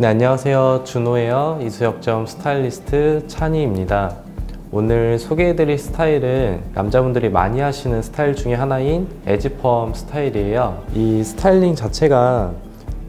네, 안녕하세요. 준호예요. 이수역점 스타일리스트 찬희입니다. 오늘 소개해드릴 스타일은 남자분들이 많이 하시는 스타일 중에 하나인 에지펌 스타일이에요. 이 스타일링 자체가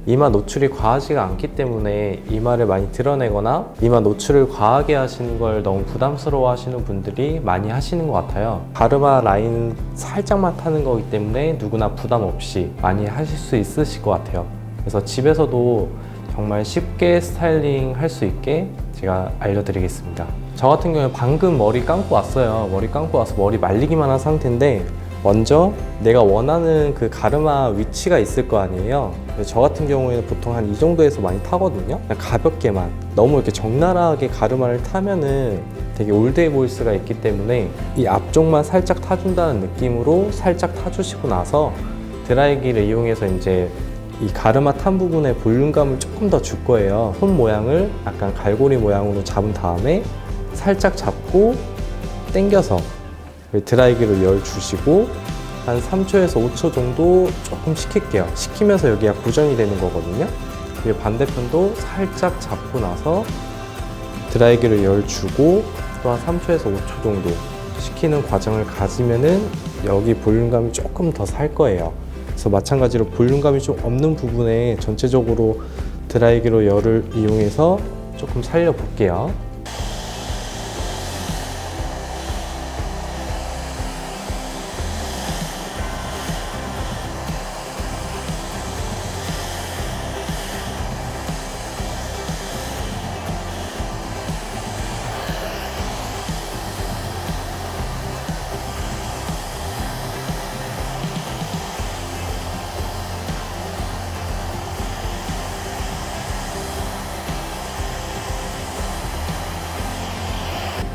이마 노출이 과하지가 않기 때문에 이마를 많이 드러내거나 이마 노출을 과하게 하시는 걸 너무 부담스러워 하시는 분들이 많이 하시는 것 같아요. 가르마 라인 살짝만 타는 거기 때문에 누구나 부담 없이 많이 하실 수 있으실 것 같아요. 그래서 집에서도 정말 쉽게 스타일링 할 수 있게 제가 알려드리겠습니다. 저 같은 경우에 방금 머리 감고 왔어요. 머리 감고 와서 머리 말리기만 한 상태인데 먼저 내가 원하는 그 가르마 위치가 있을 거 아니에요. 저 같은 경우에는 보통 한 이 정도에서 많이 타거든요. 가볍게만. 너무 이렇게 적나라하게 가르마를 타면은 되게 올드해 보일 수가 있기 때문에 이 앞쪽만 살짝 타준다는 느낌으로 살짝 타주시고 나서 드라이기를 이용해서 이제 이 가르마 탄 부분에 볼륨감을 조금 더 줄 거예요. 손 모양을 약간 갈고리 모양으로 잡은 다음에 살짝 잡고 당겨서 드라이기로 열 주시고 한 3초에서 5초 정도 조금 식힐게요. 식히면서 여기가 고정이 되는 거거든요. 그리고 반대편도 살짝 잡고 나서 드라이기를 열 주고 또 한 3초에서 5초 정도 식히는 과정을 가지면은 여기 볼륨감이 조금 더 살 거예요. 그래서 마찬가지로 볼륨감이 좀 없는 부분에 전체적으로 드라이기로 열을 이용해서 조금 살려 볼게요.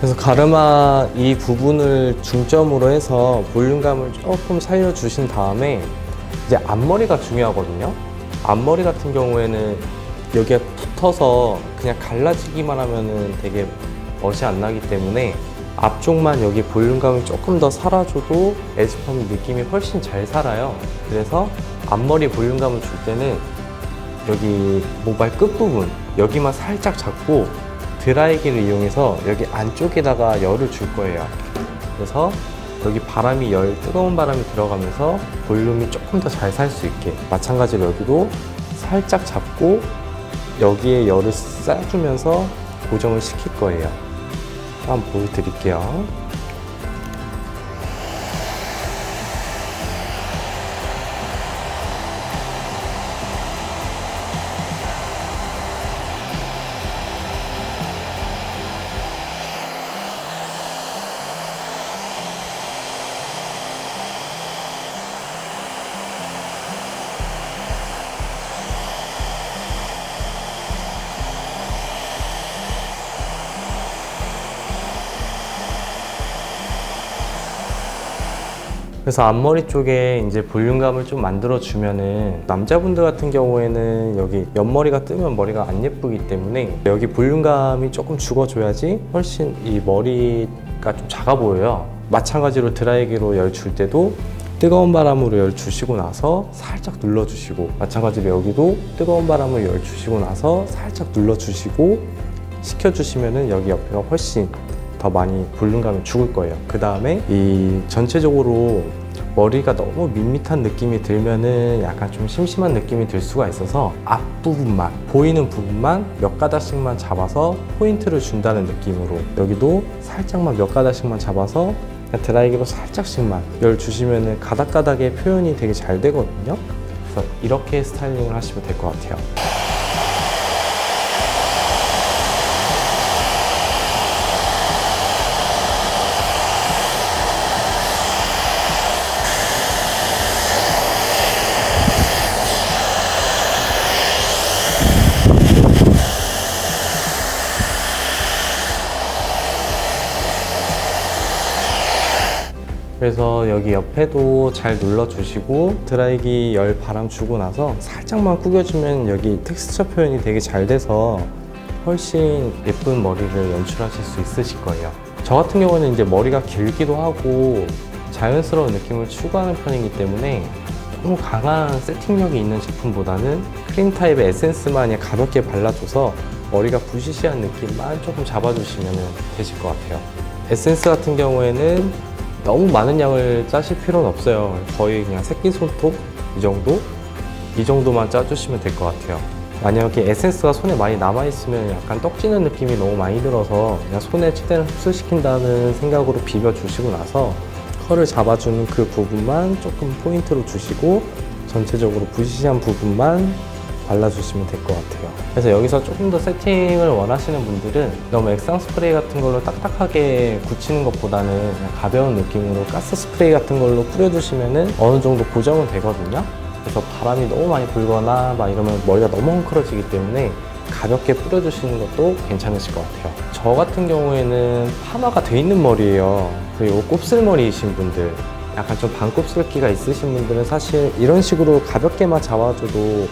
그래서 가르마 이 부분을 중점으로 해서 볼륨감을 조금 살려주신 다음에 이제 앞머리가 중요하거든요. 앞머리 같은 경우에는 여기에 붙어서 그냥 갈라지기만 하면은 되게 멋이 안 나기 때문에 앞쪽만 여기 볼륨감이 조금 더 살아줘도 에스펌 느낌이 훨씬 잘 살아요. 그래서 앞머리 볼륨감을 줄 때는 여기 모발 끝부분 여기만 살짝 잡고 드라이기를 이용해서 여기 안쪽에다가 열을 줄 거예요. 그래서 여기 바람이 열, 뜨거운 바람이 들어가면서 볼륨이 조금 더 잘 살 수 있게 마찬가지로 여기도 살짝 잡고 여기에 열을 쏴주면서 고정을 시킬 거예요. 한번 보여드릴게요. 그래서 앞머리 쪽에 이제 볼륨감을 좀 만들어 주면은 남자분들 같은 경우에는 여기 옆머리가 뜨면 머리가 안 예쁘기 때문에 여기 볼륨감이 조금 죽어줘야지 훨씬 이 머리가 좀 작아 보여요. 마찬가지로 드라이기로 열 줄 때도 뜨거운 바람으로 열 주시고 나서 살짝 눌러 주시고 마찬가지로 여기도 뜨거운 바람을 열 주시고 나서 살짝 눌러 주시고 식혀 주시면은 여기 옆에가 훨씬 더 많이 볼륨감이 죽을 거예요. 그 다음에 이 전체적으로 머리가 너무 밋밋한 느낌이 들면은 약간 좀 심심한 느낌이 들 수가 있어서 앞부분만 보이는 부분만 몇 가닥씩만 잡아서 포인트를 준다는 느낌으로 여기도 살짝만 몇 가닥씩만 잡아서 드라이기로 살짝씩만 열 주시면은 가닥가닥의 표현이 되게 잘 되거든요. 그래서 이렇게 스타일링을 하시면 될 것 같아요. 그래서 여기 옆에도 잘 눌러주시고 드라이기 열 바람 주고 나서 살짝만 구겨주면 여기 텍스처 표현이 되게 잘 돼서 훨씬 예쁜 머리를 연출하실 수 있으실 거예요. 저 같은 경우는 이제 머리가 길기도 하고 자연스러운 느낌을 추구하는 편이기 때문에 너무 강한 세팅력이 있는 제품보다는 크림 타입의 에센스만 그냥 가볍게 발라줘서 머리가 부시시한 느낌만 조금 잡아주시면 되실 것 같아요. 에센스 같은 경우에는 너무 많은 양을 짜실 필요는 없어요. 거의 그냥 새끼손톱 이 정도? 이 정도만 짜주시면 될 것 같아요. 만약에 에센스가 손에 많이 남아있으면 약간 떡지는 느낌이 너무 많이 들어서 그냥 손에 최대한 흡수시킨다는 생각으로 비벼주시고 나서 컬을 잡아주는 그 부분만 조금 포인트로 주시고 전체적으로 부시시한 부분만 발라주시면 될 것 같아요. 그래서 여기서 조금 더 세팅을 원하시는 분들은 너무 액상 스프레이 같은 걸로 딱딱하게 굳히는 것보다는 가벼운 느낌으로 가스 스프레이 같은 걸로 뿌려주시면은 어느 정도 고정은 되거든요. 그래서 바람이 너무 많이 불거나 막 이러면 머리가 너무 헝클어지기 때문에 가볍게 뿌려주시는 것도 괜찮으실 것 같아요. 저 같은 경우에는 파마가 돼 있는 머리예요. 그리고 곱슬머리이신 분들, 약간 좀 반곱슬기가 있으신 분들은 사실 이런 식으로 가볍게만 잡아줘도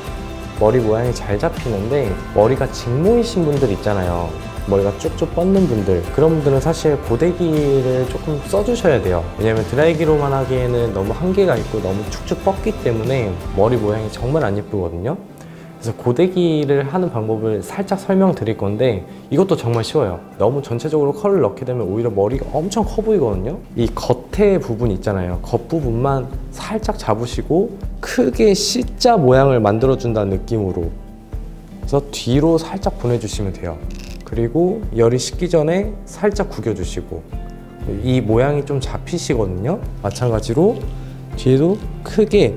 머리 모양이 잘 잡히는데 머리가 직모이신 분들 있잖아요. 머리가 쭉쭉 뻗는 분들. 그런 분들은 사실 고데기를 조금 써주셔야 돼요. 왜냐면 드라이기로만 하기에는 너무 한계가 있고 너무 축축 뻗기 때문에 머리 모양이 정말 안 예쁘거든요 그래서 고데기를 하는 방법을 살짝 설명드릴 건데 이것도 정말 쉬워요. 너무 전체적으로 컬을 넣게 되면 오히려 머리가 엄청 커 보이거든요. 이 겉에 부분 있잖아요. 겉부분만 살짝 잡으시고 크게 C자 모양을 만들어 준다는 느낌으로. 그래서 뒤로 살짝 보내주시면 돼요. 그리고 열이 식기 전에 살짝 구겨주시고. 이 모양이 좀 잡히시거든요. 마찬가지로 뒤에도 크게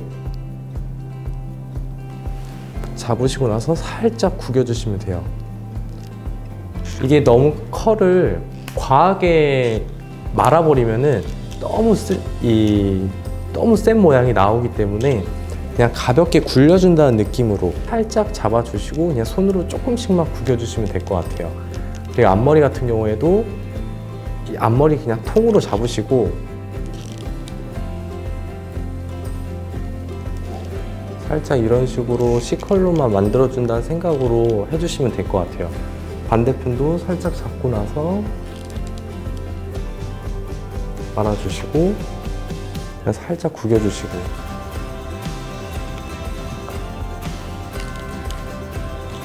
잡으시고 나서 살짝 구겨주시면 돼요. 이게 너무 컬을 과하게 말아버리면은 너무 쓰, 이 너무 센 모양이 나오기 때문에 그냥 가볍게 굴려준다는 느낌으로 살짝 잡아주시고 그냥 손으로 조금씩만 구겨주시면 될 것 같아요. 그리고 앞머리 같은 경우에도 이 앞머리 그냥 통으로 잡으시고 살짝 이런 식으로 C컬로만 만들어준다는 생각으로 해주시면 될 것 같아요. 반대편도 살짝 잡고 나서 말아주시고 그냥 살짝 구겨주시고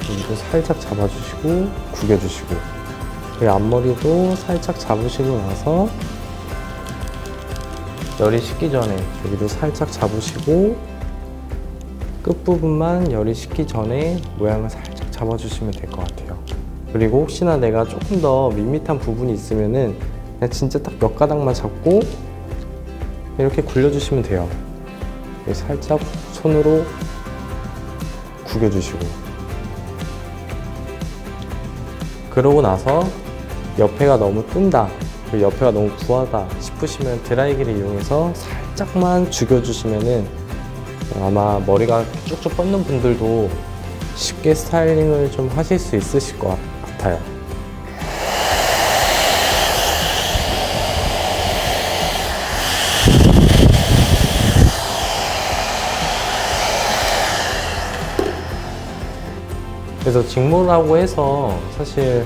여기도 살짝 잡아주시고 구겨주시고 그리고 앞머리도 살짝 잡으시고 나서 열이 식기 전에 여기도 살짝 잡으시고 끝부분만 열이 식기 전에 모양을 살짝 잡아주시면 될 것 같아요. 그리고 혹시나 내가 조금 더 밋밋한 부분이 있으면은 그냥 진짜 딱 몇 가닥만 잡고 이렇게 굴려주시면 돼요. 살짝 손으로 구겨주시고 그러고 나서 옆에가 너무 뜬다 옆에가 너무 부하다 싶으시면 드라이기를 이용해서 살짝만 죽여주시면은 아마 머리가 쭉쭉 뻗는 분들도 쉽게 스타일링을 좀 하실 수 있으실 것 같아요. 그래서 직모라고 해서 사실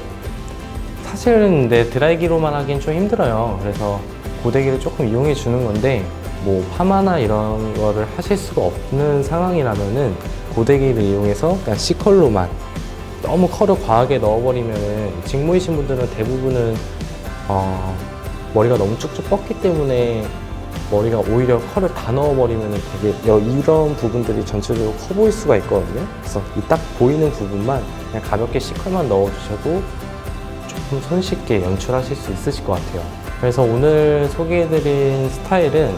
사실은 내 드라이기로만 하긴 좀 힘들어요. 그래서 고데기를 조금 이용해 주는 건데 뭐 파마나 이런 거를 하실 수가 없는 상황이라면은 고데기를 이용해서 그냥 C컬로만 너무 컬을 과하게 넣어버리면은 직모이신 분들은 대부분은 어, 머리가 너무 쭉쭉 뻗기 때문에 머리가 오히려 컬을 다 넣어버리면 되게 여- 이런 부분들이 전체적으로 커 보일 수가 있거든요. 그래서 이 딱 보이는 부분만 그냥 가볍게 C컬만 넣어주셔도 조금 손쉽게 연출하실 수 있으실 것 같아요. 그래서 오늘 소개해드린 스타일은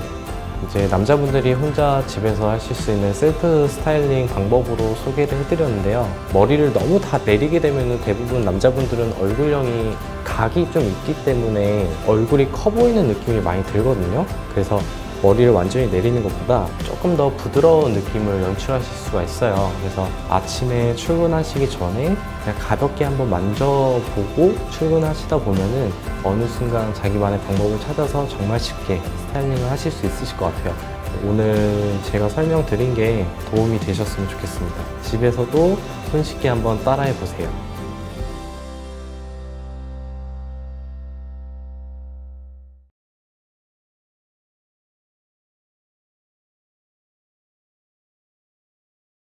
이제 남자분들이 혼자 집에서 하실 수 있는 셀프 스타일링 방법으로 소개를 해드렸는데요. 머리를 너무 다 내리게 되면 대부분 남자분들은 얼굴형이 각이 좀 있기 때문에 얼굴이 커 보이는 느낌이 많이 들거든요. 그래서 머리를 완전히 내리는 것보다 조금 더 부드러운 느낌을 연출하실 수가 있어요. 그래서 아침에 출근하시기 전에 그냥 가볍게 한번 만져보고 출근하시다 보면은 어느 순간 자기만의 방법을 찾아서 정말 쉽게 스타일링을 하실 수 있으실 것 같아요. 오늘 제가 설명드린 게 도움이 되셨으면 좋겠습니다. 집에서도 손쉽게 한번 따라해 보세요.